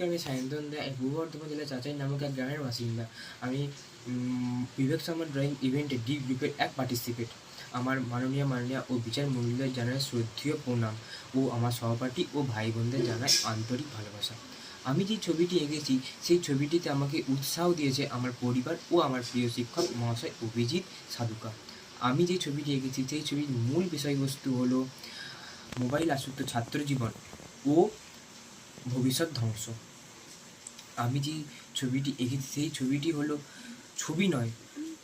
নমস্কার আমি সায়ন্তন দা? পূর্ব বর্ধমান জেলার চাচাই নামক এক গ্রামের বাসিন্দা? আমি বিবেক শর্মা ড্রয়িং ইভেন্টে ডি গ্রুপের এক পার্টিসিপেট আমার মাননীয় মাননীয় ও বিচার মূল্যদের জানায় শ্রদ্ধেয় প্রণাম ও আমার সহপাঠী ও ভাই বোনদের জানায় আন্তরিক ভালোবাসা। আমি যে ছবিটি এঁকেছি, সেই ছবিটিতে আমাকে উৎসাহ দিয়েছে আমার পরিবার ও আমার প্রিয় শিক্ষক মহাশয় অভিজিৎ সাধুকা। আমি যে ছবিটি এঁকেছি, সেই ছবির মূল বিষয়বস্তু হলো মোবাইল আসক্ত ছাত্র জীবন ও ভবিষ্যৎ ধ্বংস। আমি যে ছবিটি এঁকেছি, সেই ছবিটি হলো ছবি নয়,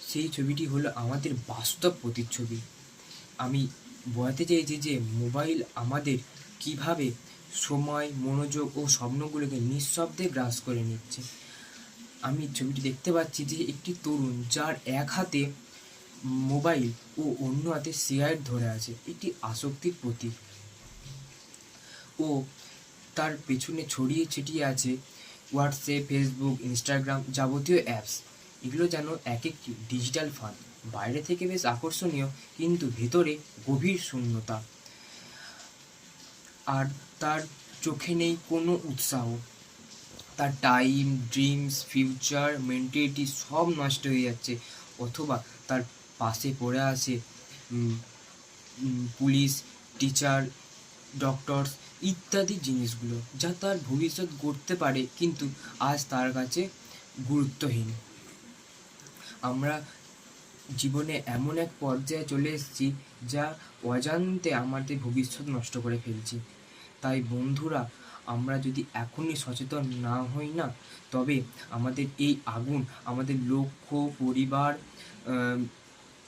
সেই ছবিটি হলো আমাদের বাস্তব প্রতিচ্ছবি। আমি বোঝাতে চেয়েছি যে মোবাইল আমাদের কীভাবে সময়, মনোযোগ ও স্বপ্নগুলোকে নিঃশব্দে গ্রাস করে নিচ্ছে। আমি ছবিটি দেখতে পাচ্ছি যে একটি তরুণ যার এক হাতে মোবাইল ও অন্য হাতে সিগারেট ধরে আছে এটি আসক্তির প্রতীক। ও তার পেছনে ছড়িয়ে ছিটিয়ে আছে হোয়াটসঅ্যাপ, ফেসবুক, ইনস্টাগ্রাম যাবতীয় অ্যাপস। এগুলো যেন এক একটি ডিজিটাল ফাঁদ। বাইরে থেকে বেশ আকর্ষণীয়, কিন্তু ভেতরে গভীর শূন্যতা। আর তার চোখে নেই কোনো উৎসাহ। তার টাইম, ড্রিমস, ফিউচার, মেন্টালিটি সব নষ্ট হয়ে যাচ্ছে। অথবা তার পাশে পড়ে আছে পুলিশ, টিচার, ডক্টরস ইত্যাদি জিনিসগুলো যা তার ভবিষ্যৎ গড়তে পারে কিন্তু আজ তার কাছে গুরুত্বহীন। আমরা জীবনে এমন এক পর্যায়ে চলে এসেছি যা অজান্তে আমাদের ভবিষ্যৎ নষ্ট করে ফেলছি। তাই বন্ধুরা, আমরা যদি এখনই সচেতন না হই না, তবে আমাদের এই আগুন, আমাদের লক্ষ্য, পরিবার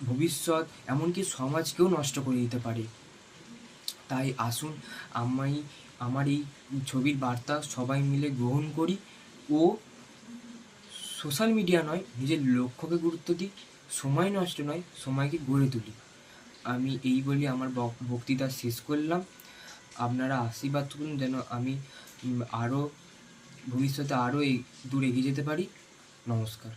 ভবিষ্যৎ, এমনকি সমাজকেও নষ্ট করে দিতে পারে। তাই আসুন আমি আমার এই ছবির বার্তা সবাই মিলে গ্রহণ করি ও সোশ্যাল মিডিয়া নয়, নিজের লক্ষ্যকে গুরুত্ব দিই, সময় নষ্ট নয়, সময়কে গড়ে তুলি। আমি এই বলি আমার বক- বক্তৃতা শেষ করলাম। আপনারা আশীর্বাদ করুন যেন আমি আরও ভবিষ্যতে আরও দূর এগিয়ে যেতে পারি। নমস্কার।